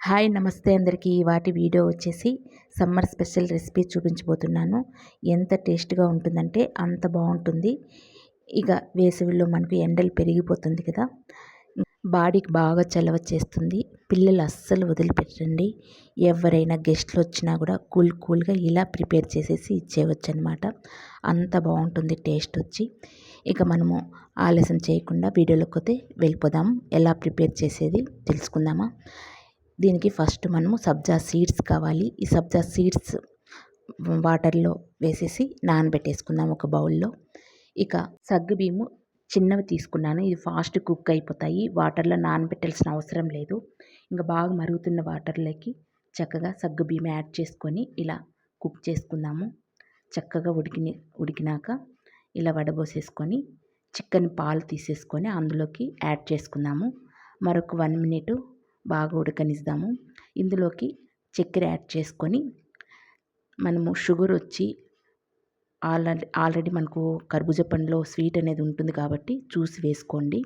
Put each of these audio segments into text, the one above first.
Hi నమస్తే అందరికీ. వాటి వీడియో వచ్చేసి సమ్మర్ స్పెషల్ రెసిపీ చూపించబోతున్నాను. ఎంత టేస్ట్గా ఉంటుందంటే అంత బాగుంటుంది. ఇక వేసవిలో మనకు ఎండలు పెరిగిపోతుంది కదా. బాడీకి బాగా చలవ చేస్తుంది. పిల్లలు అస్సలు వదిలిపెట్టండి ఎవరైనా గెస్ట్లు వచ్చినా కూడా కూల్ కూల్గా ఇలా ప్రిపేర్ చేసేసి ఇచ్చేయవచ్చు అనమాట అంత బాగుంటుంది టేస్ట్ వచ్చి. ఇక మనము ఆలస్యం చేయకుండా వీడియోలోకి పోతే వెళ్ళిపోదాం. ఎలా ప్రిపేర్ చేసేది తెలుసుకుందామా? దీనికి ఫస్ట్ మనము సబ్జా సీడ్స్ కావాలి. ఈ సబ్జా సీడ్స్ వాటర్లో వేసేసి నానబెట్టేసుకుందాం ఒక బౌల్లో. ఇక సగ్గుబీము చిన్నవి తీసుకున్నాను. ఇది ఫాస్ట్ కుక్ అయిపోతాయి. వాటర్లో నానబెట్టాల్సిన అవసరం లేదు. ఇంకా బాగా మరుగుతున్న వాటర్లోకి చక్కగా సగ్గు యాడ్ చేసుకొని ఇలా కుక్ చేసుకుందాము. చక్కగా ఉడికి ఉడికినాక ఇలా వడబోసేసుకొని చికెన్ పాలు తీసేసుకొని అందులోకి యాడ్ చేసుకుందాము. మరొక వన్ మినిట్ బాగా ఉడకనిస్తాము. ఇందులోకి చక్కెర యాడ్ చేసుకొని మనము షుగర్ వచ్చి ఆల్రెడీ ఆల్రెడీ మనకు కర్బూజా పండులో స్వీట్ అనేది ఉంటుంది కాబట్టి చూసి వేసుకోండి.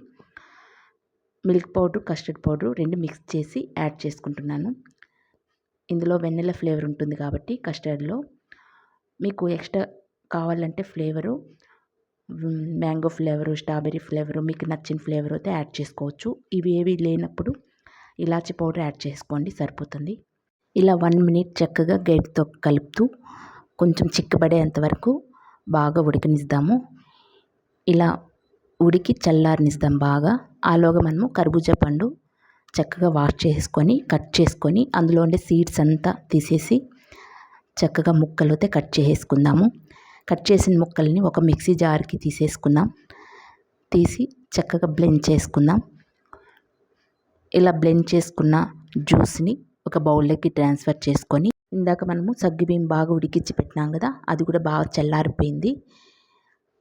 మిల్క్ పౌడర్ కస్టర్డ్ పౌడర్ రెండు మిక్స్ చేసి యాడ్ చేసుకుంటున్నాను. ఇందులో వెన్నెల ఫ్లేవర్ ఉంటుంది కాబట్టి కస్టర్డ్లో. మీకు ఎక్స్ట్రా కావాలంటే flavour mango flavour strawberry flavour మీకు నచ్చిన ఫ్లేవర్ అయితే యాడ్ చేసుకోవచ్చు. ఇవి ఏవి లేనప్పుడు ఇలాచి పౌడర్ యాడ్ చేసుకోండి సరిపోతుంది. ఇలా వన్ మినిట్ చక్కగా గైడ్తో కలుపుతూ కొంచెం చిక్కబడేంత వరకు బాగా ఉడికనిద్దాము ఇలా ఉడికి చల్లారనిస్తాం బాగా. ఆలోగా మనము కర్బూజా పండు చక్కగా వాష్ చేసుకొని కట్ చేసుకొని అందులో ఉండే సీడ్స్ అంతా తీసేసి చక్కగా ముక్కలతో కట్ చేసుకుందాము. కట్ చేసిన ముక్కల్ని ఒక మిక్సీ జార్కి తీసేసుకుందాం. తీసి చక్కగా బ్లెండ్ చేసుకుందాం. ఇలా బ్లెండ్ చేసుకున్న జ్యూస్ని ఒక బౌల్లోకి ట్రాన్స్ఫర్ చేసుకొని ఇందాక మనము సగ్గుబియ్యం బాగా ఉడికించి పెట్టినాం కదా అది కూడా బాగా చల్లారిపోయింది.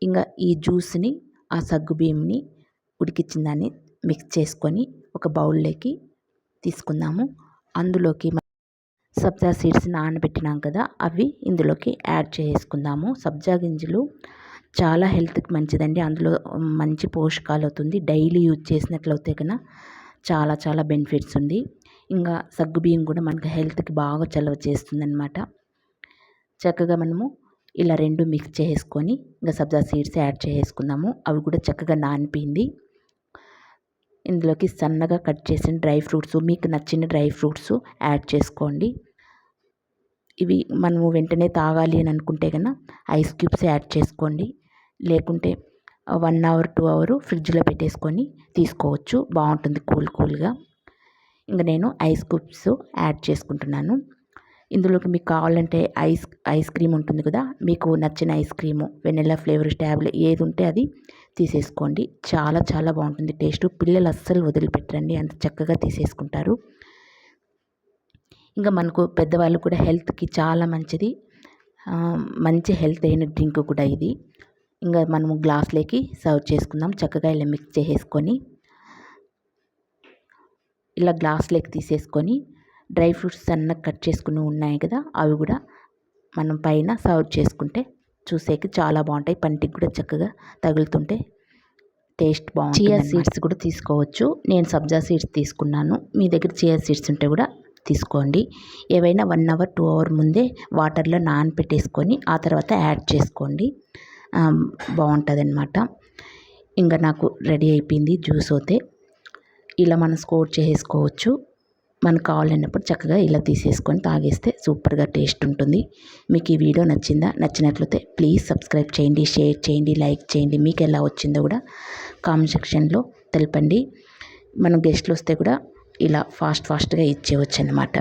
ఇంకా ఈ జ్యూస్ని ఆ సగ్గుబియ్యంని ఉడికించిన దాన్ని మిక్స్ చేసుకొని ఒక బౌల్లోకి తీసుకుందాము. అందులోకి సబ్జా సీడ్స్ నానబెట్టినాం కదా అవి ఇందులోకి యాడ్ చేసుకుందాము. సబ్జా గింజలు చాలా హెల్త్కి మంచిదండి. అందులో మంచి పోషకాలు అవుతుంది. డైలీ యూజ్ చేసినట్లయితే కన్నా చాలా చాలా బెనిఫిట్స్ ఉంది. ఇంకా సగ్గుబియ్యం కూడా మనకు హెల్త్కి బాగా చలవ చేస్తుంది అనమాట చక్కగా మనము ఇలా రెండు మిక్స్ చేసుకొని ఇంకా సబ్జా సీడ్స్ యాడ్ చేసుకుందాము. అవి కూడా చక్కగా నానిపోయింది. ఇందులోకి సన్నగా కట్ చేసిన డ్రై ఫ్రూట్స్ మీకు నచ్చిన డ్రై ఫ్రూట్స్ యాడ్ చేసుకోండి. ఇవి మనము వెంటనే తాగాలి అని అనుకుంటే కన్నా ఐస్ క్యూబ్స్ యాడ్ చేసుకోండి. లేకుంటే వన్ అవర్ టూ అవర్ ఫ్రిడ్జ్లో పెట్టేసుకొని తీసుకోవచ్చు. బాగుంటుంది కూల్ కూల్గా. ఇంకా నేను ఐస్ క్యూబ్స్ యాడ్ చేసుకుంటున్నాను. ఇందులోకి మీకు కావాలంటే ఐస్ ఐస్ క్రీమ్ ఉంటుంది కదా మీకు నచ్చిన ఐస్ క్రీము వెనెల్లా ఫ్లేవర్ స్టాబ్లె ఏది ఉంటే అది తీసేసుకోండి. చాలా చాలా బాగుంటుంది టేస్ట్. పిల్లలు అస్సలు వదిలిపెట్టరండి అంత చక్కగా తీసేసుకుంటారు. ఇంకా మనకు పెద్దవాళ్ళు కూడా హెల్త్కి చాలా మంచిది. మంచి హెల్త్ అయిన డ్రింక్ కూడా ఇది. ఇంకా మనము గ్లాస్లోకి సర్వ్ చేసుకుందాం. చక్కగా ఇలా మిక్స్ చేసేసుకొని ఇలా గ్లాస్లోకి తీసేసుకొని డ్రై ఫ్రూట్స్ సన్నగా కట్ చేసుకుని ఉన్నాయి కదా అవి కూడా మనం పైన సర్వ్ చేసుకుంటే చూసేకి చాలా బాగుంటాయి. పంటికి కూడా చక్కగా తగులుతుంటే టేస్ట్ బాగుంటుంది చియా సీడ్స్ కూడా తీసుకోవచ్చు. నేను సబ్జా సీడ్స్ తీసుకున్నాను. మీ దగ్గర చియా సీడ్స్ ఉంటే కూడా తీసుకోండి. ఏవైనా వన్ అవర్ టూ అవర్ ముందే వాటర్లో నానపెట్టేసుకొని ఆ తర్వాత యాడ్ చేసుకోండి. బాగుంటుంది అనమాట ఇంకా నాకు రెడీ అయిపోయింది జ్యూస్ అయితే. ఇలా మనం స్కోర్ చేసుకోవచ్చు మనకు కావాలన్నప్పుడు చక్కగా ఇలా తీసేసుకొని తాగేస్తే సూపర్గా టేస్ట్ ఉంటుంది. మీకు ఈ వీడియో నచ్చిందా? నచ్చినట్లయితే ప్లీజ్ సబ్స్క్రైబ్ చేయండి షేర్ చేయండి లైక్ చేయండి. మీకు ఎలా వచ్చిందో కూడా కామెంట్ సెక్షన్లో తెలపండి. మనం గెస్ట్లు వస్తే కూడా ఇలా ఫాస్ట్ ఫాస్ట్గా ఇచ్చేవచ్చు అనమాట